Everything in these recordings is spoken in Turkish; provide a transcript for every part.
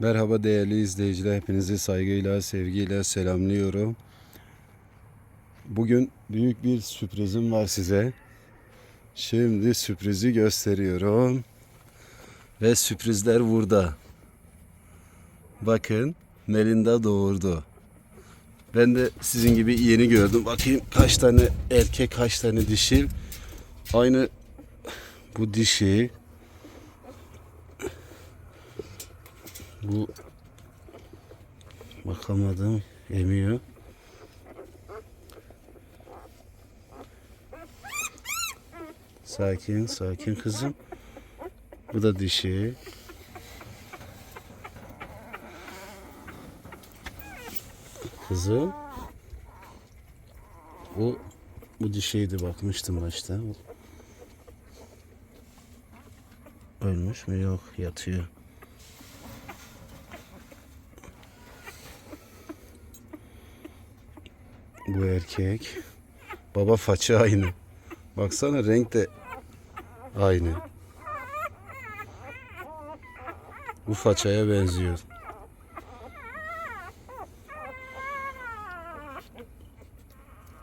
Merhaba değerli izleyiciler. Hepinizi saygıyla, sevgiyle selamlıyorum. Bugün büyük bir sürprizim var size. Şimdi sürprizi gösteriyorum. Ve sürprizler burada. Bakın Melinda doğurdu. Ben de sizin gibi yeni gördüm. Bakayım kaç tane erkek, kaç tane dişi. Aynı bu dişi. Bu bakamadım emiyor. Sakin, sakin kızım. Bu da dişi. Kızım. O bu dişiydi bakmıştım başta. Ölmüş mü? Yok, yatıyor. Bu erkek. Baba faça aynı. Baksana renk de aynı. Bu façaya benziyor.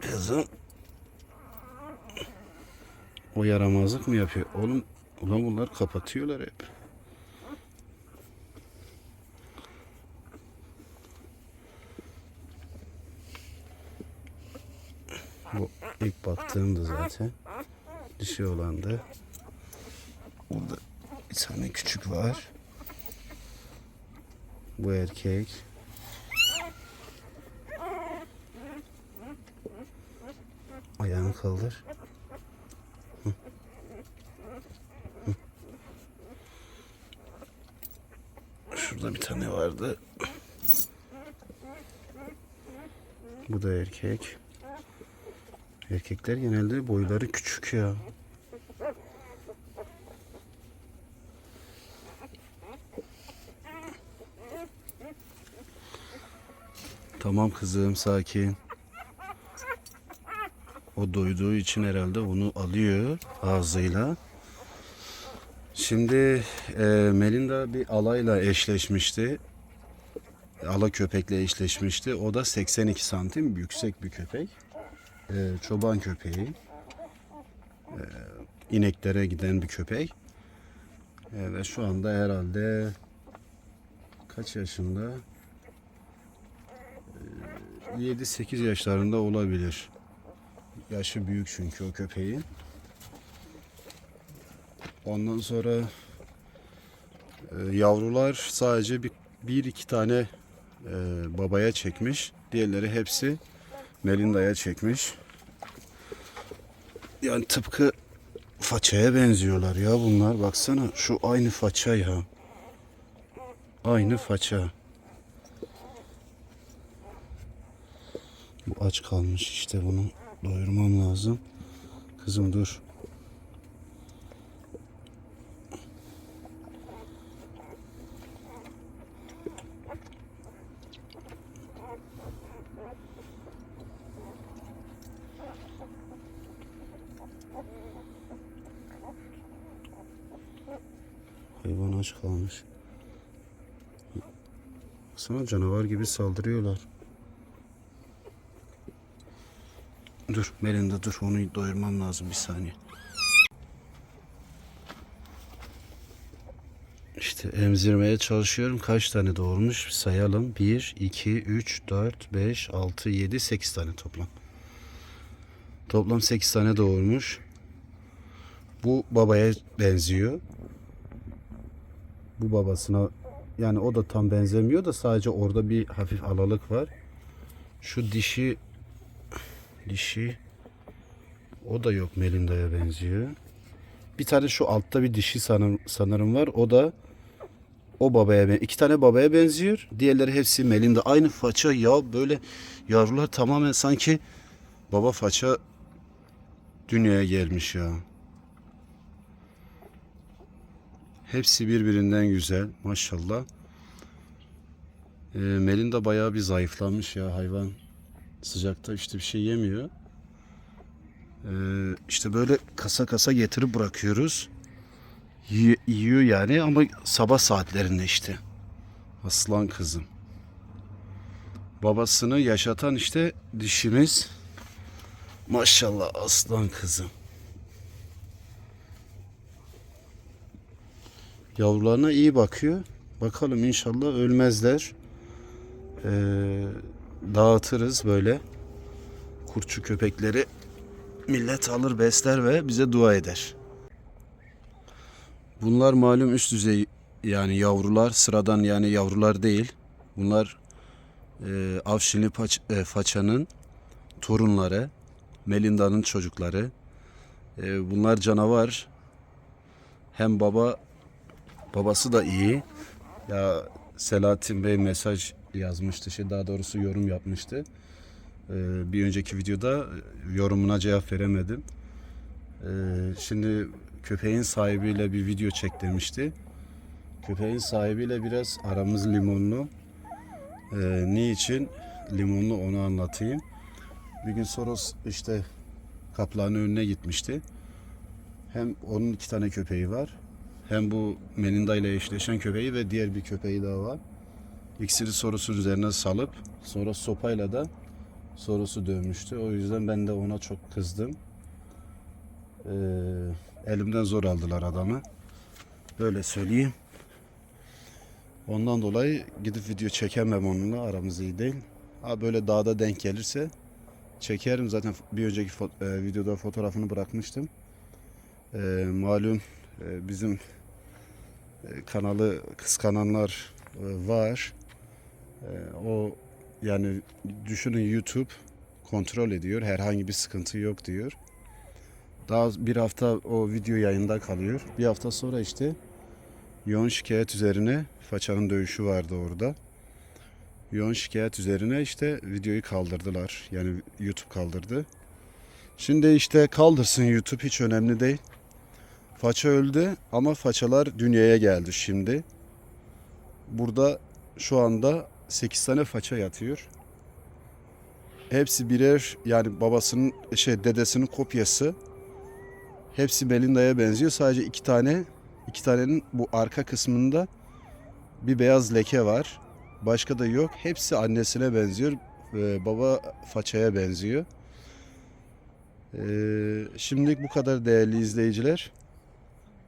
Kızım. O yaramazlık mı yapıyor? Oğlum ulan bunlar kapatıyorlar hep. Bu ilk baktığımda zaten dişi olandı. Burada bir tane küçük var. Bu erkek. Ayağını kaldır. Şurada bir tane vardı. Bu da erkek. Erkekler genelde boyları küçük ya. Tamam kızım sakin. O doyduğu için herhalde onu alıyor ağzıyla. Şimdi e, Melinda bir alayla eşleşmişti. Ala köpekle eşleşmişti. O da 82 santim yüksek bir köpek. E, çoban köpeği. E, ineklere giden bir köpek. E, ve şu anda herhalde kaç yaşında? E, 7-8 yaşlarında olabilir. Yaşı büyük çünkü o köpeğin. Ondan sonra e, yavrular sadece bir, bir iki tane e, babaya çekmiş. Diğerleri hepsi Melinda'ya çekmiş. Yani tıpkı façaya benziyorlar ya bunlar. Baksana şu aynı faça ya. Aynı faça. Bu aç kalmış işte bunu doyurmam lazım. Kızım dur. Hayvan aç kalmış. Sana canavar gibi saldırıyorlar. Dur Melinda dur onu doyurmam lazım bir saniye. İşte emzirmeye çalışıyorum. Kaç tane doğurmuş? Sayalım. 1, 2, 3, 4, 5, 6, 7, 8 tane toplam. Toplam 8 tane doğurmuş. Bu babaya benziyor. Bu babasına yani o da tam benzemiyor da sadece orada bir hafif alalık var. Şu dişi dişi o da yok Melinda'ya benziyor. Bir tane şu altta bir dişi sanırım, sanırım var. O da o babaya ben iki tane babaya benziyor. Diğerleri hepsi Melinda. Aynı faça ya böyle yavrular tamamen sanki baba faça dünyaya gelmiş ya. Hepsi birbirinden güzel maşallah. Ee, Melinda bayağı bir zayıflamış ya hayvan. Sıcakta işte bir şey yemiyor. Ee, işte böyle kasa kasa getirip bırakıyoruz. Yi- Yiyor yani ama sabah saatlerinde işte. Aslan kızım. Babasını yaşatan işte dişimiz. Maşallah aslan kızım. Yavrularına iyi bakıyor. Bakalım inşallah ölmezler. Ee, dağıtırız böyle. Kurtçu köpekleri millet alır besler ve bize dua eder. Bunlar malum üst düzey yani yavrular sıradan yani yavrular değil. Bunlar e, Avşinli Paç- e, Faça'nın torunları, Melinda'nın çocukları. E, bunlar canavar. Hem baba babası da iyi. Ya Selahattin Bey mesaj yazmıştı, şey daha doğrusu yorum yapmıştı. E, bir önceki videoda yorumuna cevap veremedim. E, şimdi köpeğin sahibiyle bir video çek demişti. Köpeğin sahibiyle biraz aramız limonlu. Ee, niçin limonlu onu anlatayım. Bir gün Soros işte kaplanın önüne gitmişti. Hem onun iki tane köpeği var. Hem bu Melinda ile eşleşen köpeği ve diğer bir köpeği daha var. İkisini Soros'un üzerine salıp sonra sopayla da Soros'u dövmüştü. O yüzden ben de ona çok kızdım. Ee, elimden zor aldılar adamı. Böyle söyleyeyim. Ondan dolayı gidip video çekemem onunla aramız iyi değil. Ha böyle dağda denk gelirse çekerim. Zaten bir önceki fo- e, videoda fotoğrafını bırakmıştım. E, malum bizim e, kanalı kıskananlar e, var. E, o yani düşünün YouTube kontrol ediyor. Herhangi bir sıkıntı yok diyor. Daha bir hafta o video yayında kalıyor. Bir hafta sonra işte yoğun şikayet üzerine Façanın dövüşü vardı orada. Yoğun şikayet üzerine işte videoyu kaldırdılar. Yani YouTube kaldırdı. Şimdi işte kaldırsın YouTube hiç önemli değil. Faça öldü ama façalar dünyaya geldi şimdi. Burada şu anda 8 tane faça yatıyor. Hepsi birer yani babasının şey dedesinin kopyası. Hepsi Melinda'ya benziyor. Sadece iki tane iki tanenin bu arka kısmında bir beyaz leke var. Başka da yok. Hepsi annesine benziyor. Ee, baba façaya benziyor. Ee, şimdilik bu kadar değerli izleyiciler.